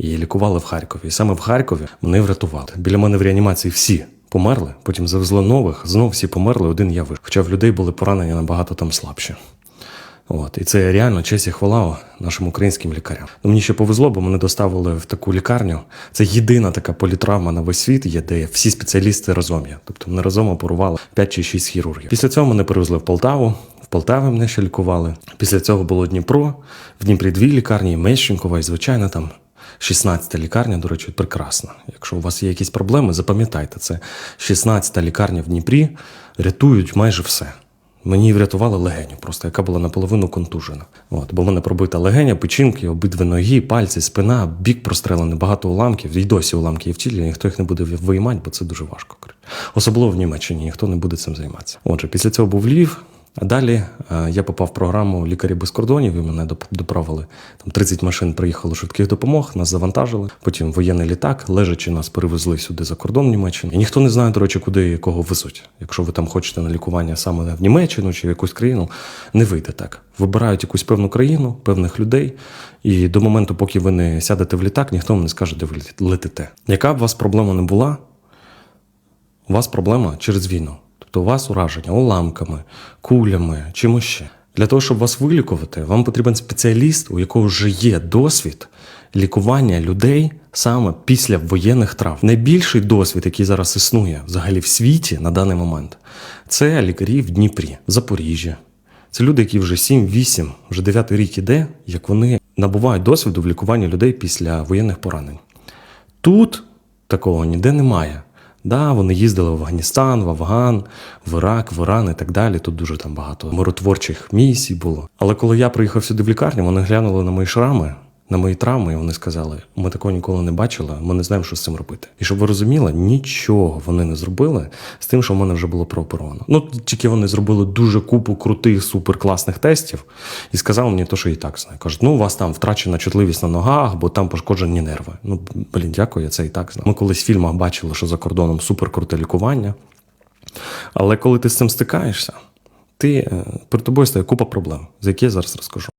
і лікували в Харкові. І саме в Харкові мене врятували. Біля мене в реанімації всі померли, потім завезли нових, знов всі померли, один я вижив. Хоча в людей були поранення набагато там слабші. От, і це реально честь і хвала нашим українським лікарям. Ну, мені ще повезло, бо мене доставили в таку лікарню. Це єдина така політравма на весь світ є, де всі спеціалісти разом є. Тобто мене разом оперували 5 чи 6 хірургів. Після цього мене перевезли в Полтаву. В Полтаві мене ще лікували. Після цього було Дніпро. В Дніпрі дві лікарні, Мещенкова, і звичайно там 16-та лікарня, до речі, прекрасна. Якщо у вас є якісь проблеми, запам'ятайте це. 16-та лікарня в Дніпрі рятують майже все. Мені врятували легеню, просто яка була наполовину контужена. От, бо в мене пробита легеня, печінки, обидві ноги, пальці, спина, бік прострелений, багато уламків. І досі уламки є в тілі, ніхто їх не буде виймати, бо це дуже важко. Особливо в Німеччині ніхто не буде цим займатися. Отже, після цього був Львів. А далі е, я попав в програму Лікарі без кордонів, і мене доправили. Там 30 машин приїхало швидких допомог, нас завантажили. Потім воєнний літак, лежачи, нас перевезли сюди за кордон в Німеччину. І ніхто не знає, до речі, куди кого везуть. Якщо ви там хочете на лікування саме в Німеччину чи в якусь країну, не вийде так. Вибирають якусь певну країну, певних людей, і до моменту, поки ви не сядете в літак, ніхто вам не скаже, де ви летите. Яка б у вас проблема не була, у вас проблема через війну. Тобто у вас ураження уламками, кулями, чимось ще. Для того, щоб вас вилікувати, вам потрібен спеціаліст, у якого вже є досвід лікування людей саме після воєнних травм. Найбільший досвід, який зараз існує взагалі в світі на даний момент, це лікарі в Дніпрі, в Запоріжжі. Це люди, які вже 7-8, вже 9 рік іде, як вони набувають досвіду в лікуванні людей після воєнних поранень. Тут такого ніде немає. Да, вони їздили в Афганістан, в Афган, в Ірак, в Іран і так далі. Тут дуже там багато миротворчих місій було. Але коли я приїхав сюди в лікарню, вони глянули на мої шрами, на мої травми, і вони сказали: ми такого ніколи не бачили, ми не знаємо, що з цим робити. І щоб ви розуміли, нічого вони не зробили з тим, що в мене вже було прооперовано. Ну тільки вони зробили дуже купу крутих, суперкласних тестів і сказали мені, то, що і так знаю. Кажуть, ну у вас там втрачена чутливість на ногах, бо там пошкоджені нерви. Ну блін, дякую, я це і так знаю. Ми колись в фільмах бачили, що за кордоном суперкруте лікування. Але коли ти з цим стикаєшся, ти е, перед тобою стає купа проблем, за які я зараз розкажу.